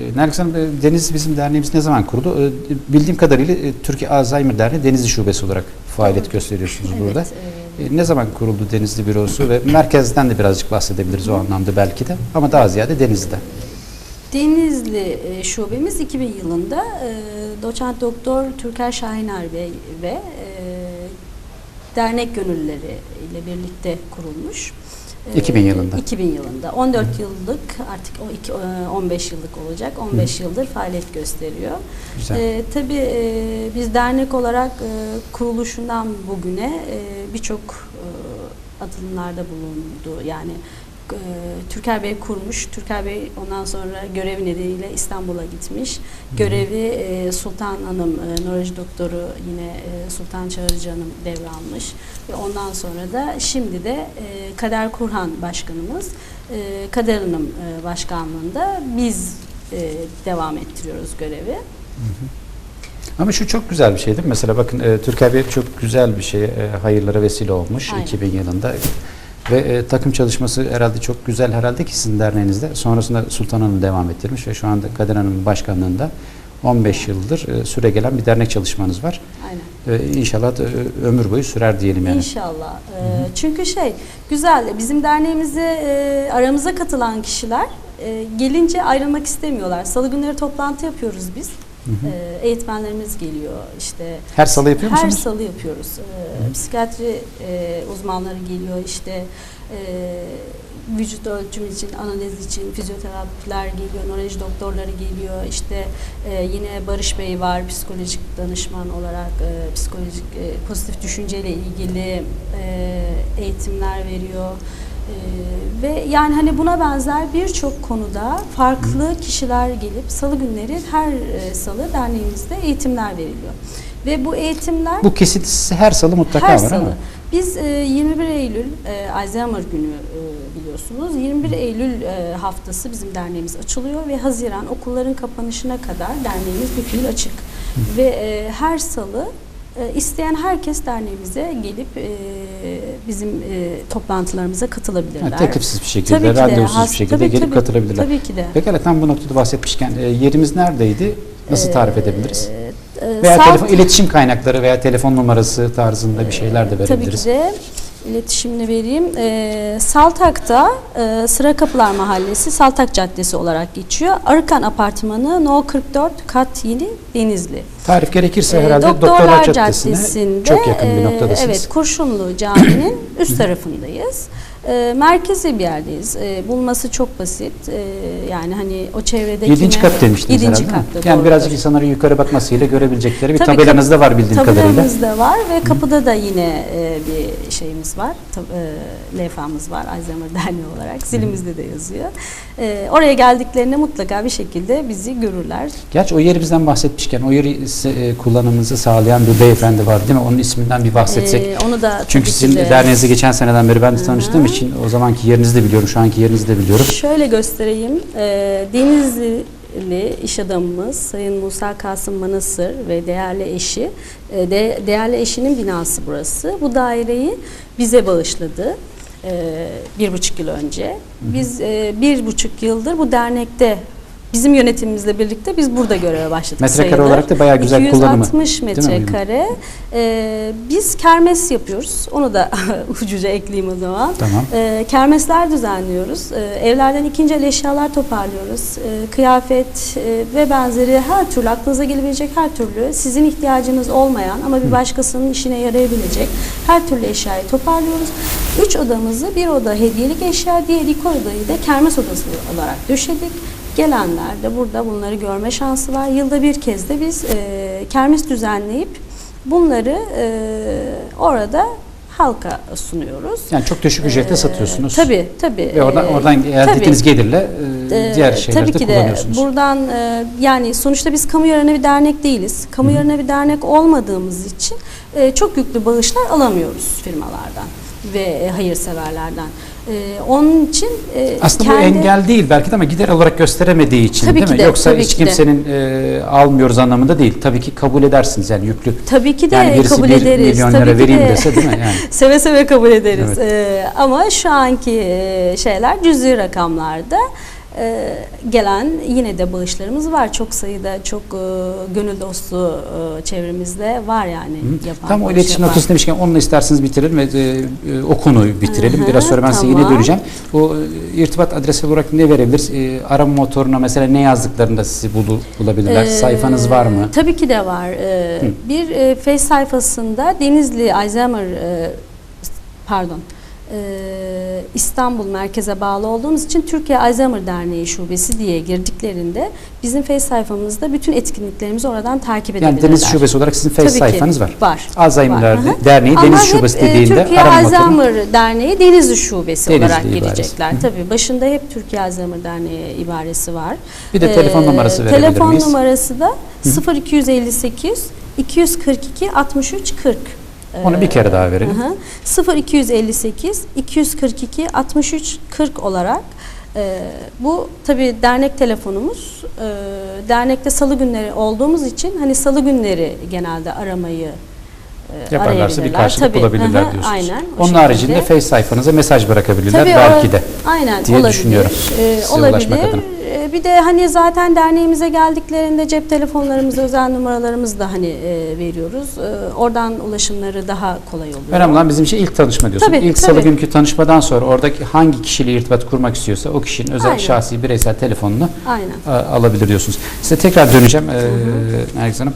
E, Nergis Hanım, e, Denizli bizim derneğimiz ne zaman kuruldu? E, Bildiğim kadarıyla e, Türkiye Alzheimer Derneği Denizli Şubesi olarak faaliyet gösteriyorsunuz burada. Evet, E, Ne zaman kuruldu Denizli Bürosu ve merkezden de birazcık bahsedebiliriz o anlamda belki de ama daha ziyade Denizli'de. Denizli e, şubemiz 2000 yılında doçent doktor Türker Şahiner Bey ve dernek gönüllüleri ile birlikte kurulmuş. E, 2000 yılında. 2000 yılında. 14 yıllık artık o iki, e, 15 yıllık olacak. 15 yıldır faaliyet gösteriyor. Güzel. E, tabii e, biz dernek olarak e, kuruluşundan bugüne e, birçok e, adımlarda bulundu. Yani e, Türker Bey kurmuş. Türker Bey ondan sonra görev nedeniyle İstanbul'a gitmiş. Görevi e, Sultan Hanım, e, nöroloji doktoru yine e, Sultan Çağrıcı Hanım devralmış. Ve ondan sonra da şimdi de e, Kader Kurhan Başkanımız, e, Kader Hanım e, başkanlığında biz e, devam ettiriyoruz görevi. Ama şu çok güzel bir şey değil mi? Mesela bakın e, Türker Bey çok güzel bir şey, e, hayırlara vesile olmuş Aynen. 2000 yılında. Ve e, takım çalışması herhalde çok güzel herhalde ki sizin derneğinizde. Sonrasında Sultan Hanım devam ettirmiş ve şu anda Kadir Hanım'ın başkanlığında 15 yıldır e, süre gelen bir dernek çalışmanız var. Aynen. E, inşallah e, ömür boyu sürer diyelim yani. İnşallah. Ee, çünkü şey güzel bizim derneğimize e, aramıza katılan kişiler e, gelince ayrılmak istemiyorlar. Salı günleri toplantı yapıyoruz biz. Ee, eğitmenlerimiz geliyor işte. Her salı yapıyor Her musunuz? salı yapıyoruz. Ee, psikiyatri e, uzmanları geliyor işte e, vücut ölçüm için, analiz için fizyoterapiler geliyor, nöroloji doktorları geliyor. İşte e, yine Barış Bey var psikolojik danışman olarak e, psikolojik e, pozitif düşünceyle ilgili e, eğitimler veriyor. E, ve yani hani buna benzer birçok konuda farklı kişiler gelip salı günleri her e, salı derneğimizde eğitimler veriliyor. Ve bu eğitimler Bu kesintisi her salı mutlaka her var salı. ama. Biz e, 21 Eylül e, Alzheimer günü e, biliyorsunuz. 21 Eylül e, haftası bizim derneğimiz açılıyor ve Haziran okulların kapanışına kadar derneğimiz fiil açık. Ve e, her salı e, isteyen herkes derneğimize gelip e, bizim e, toplantılarımıza katılabilirler. Ha, teklifiz bir şekilde, Tabii randevusuz bir şekilde tabii, gelip tabii, katılabilirler. Tabii ki de. Pekala tam bu noktada bahsetmişken e, yerimiz neredeydi? Nasıl tarif edebiliriz? Ee, e, Veya salt- telefon, iletişim kaynakları veya telefon numarası tarzında bir şeyler de Tabii verebiliriz. ki de iletişimini vereyim. Ee, Saltak'ta e, Sıra Kapılar Mahallesi Saltak Caddesi olarak geçiyor. Arıkan Apartmanı No 44 Kat Yeni Denizli. Tarif gerekirse Ee, herhalde Doktorlar, Caddesi'ne Caddesi'nde çok yakın bir e, noktadasınız. Evet, Kurşunlu Camii'nin üst tarafındayız. E, merkezi bir yerdeyiz. E, bulması çok basit. E, yani hani o çevredeki Yedinci kat demiştiniz Yedinci herhalde. katta. Yani birazcık insanların yukarı bakmasıyla görebilecekleri bir Tabii, tabelanız da var bildiğim kadarıyla. Tabelamız da var ve kapıda da yine e, bir şeyimiz var. Tab- e, levhamız var Alzheimer Derneği olarak. Zilimizde de yazıyor. E, oraya geldiklerinde mutlaka bir şekilde bizi görürler. Gerçi o yerimizden bahsetmişken o yeri e, kullanımınızı sağlayan bir beyefendi var değil mi? Onun isminden bir bahsetsek. E, onu da Çünkü sizin de- derneğinizde geçen seneden beri ben de Hı hı. tanıştığım için o zamanki yerinizi de biliyorum, şu anki yerinizi de biliyorum. Şöyle göstereyim. E, Denizli iş adamımız Sayın Musa Kasım Manasır ve değerli eşi, e, de, değerli eşinin binası burası. Bu daireyi bize bağışladı e, bir buçuk yıl önce. Biz e, bir buçuk yıldır bu dernekte bizim yönetimimizle birlikte biz burada göreve başladık Metrekare sayılır. olarak da bayağı güzel kullanımı, 260 değil mi? metrekare. E, biz kermes yapıyoruz. Onu da ucuca ekleyeyim o zaman. Tamam. E, kermesler düzenliyoruz. E, evlerden ikinci el eşyalar toparlıyoruz. E, kıyafet e, ve benzeri her türlü aklınıza gelebilecek her türlü sizin ihtiyacınız olmayan ama bir başkasının işine yarayabilecek her türlü eşyayı toparlıyoruz. Üç odamızı bir oda hediyelik eşya, diğer iki odayı da kermes odası olarak döşedik. Gelenler de burada bunları görme şansı var. Yılda bir kez de biz e, kermes düzenleyip bunları e, orada halka sunuyoruz. Yani çok düşük ücretle satıyorsunuz. Tabii tabii. Ve oradan, Ee, oradan elde tabii. ettiğiniz gelirle e, Ee, diğer şeyleri tabii de ki de kullanıyorsunuz. buradan e, yani sonuçta biz kamu yararına bir dernek değiliz. Kamu yararına bir dernek olmadığımız için e, çok yüklü bağışlar alamıyoruz firmalardan ve e, hayırseverlerden. E, onun için e, Aslında bu kendi- engel değil belki de ama gider olarak gösteremediği için Tabii değil mi? de, Yoksa hiç kimsenin e, almıyoruz anlamında değil. Tabii ki kabul edersiniz yani yüklü. Tabii ki de yani birisi kabul bir ederiz. milyon Tabii lira vereyim de. dese değil mi? Yani. seve seve kabul ederiz. Evet. Ee, ama şu anki e, şeyler cüzi rakamlarda. E, gelen yine de bağışlarımız var. Çok sayıda çok e, gönül dostu e, çevremizde var yani Hı. yapan. Tam o iletişim yapan. noktası demişken onunla isterseniz bitirelim ve e, e, o konuyu bitirelim. Hı hı, Biraz sonra ben size yine tamam. döneceğim. O e, irtibat adresi olarak ne verebilir? E, arama motoruna mesela ne yazdıklarında sizi bulu- bulabilirler? Ee, Sayfanız var mı? Tabii ki de var. Hı. bir e, Face sayfasında Denizli Alzheimer e, pardon e, İstanbul merkeze bağlı olduğumuz için Türkiye Alzheimer Derneği Şubesi diye girdiklerinde bizim Face sayfamızda bütün etkinliklerimizi oradan takip Yani edebilirler. Deniz Şubesi olarak sizin Face Tabii sayfanız var. Var. Alzheimer Var, hı hı. Derneği Ama Deniz hep, Şubesi e, dediğinde Türkiye arama motoru. Alzheimer Derneği Denizli Şubesi Denizli olarak ibaresi. girecekler. Hı hı. Tabii başında hep Türkiye Alzheimer Derneği ibaresi var. Bir de telefon Ee, numarası verebilir Telefon miyiz? numarası da 0258 242 63 40. Onu bir kere daha verelim. Hı hı. 0258 242 63 40 olarak e, bu tabii dernek telefonumuz. E, dernekte salı günleri olduğumuz için hani salı günleri genelde aramayı e, Yaparlarsa bir karşılık Tabii, bulabilirler hı, diyorsunuz. Aynen. Onun şekilde. haricinde Face sayfanıza mesaj bırakabilirler Tabii belki de. Aynen diye olabilir. düşünüyorum. Ulaşmak olabilir. adına. Ee, bir de hani zaten derneğimize geldiklerinde cep telefonlarımızda özel numaralarımızı da hani e, veriyoruz. Ee, oradan ulaşımları daha kolay oluyor. Önemli olan bizim için ilk tanışma diyorsun. Tabii, ilk salı tabii. günkü tanışmadan sonra oradaki hangi kişiyle irtibat kurmak istiyorsa o kişinin özel Aynen. şahsi bireysel telefonunu Aynen. alabilir diyorsunuz. Size tekrar döneceğim ee, Nergis Hanım.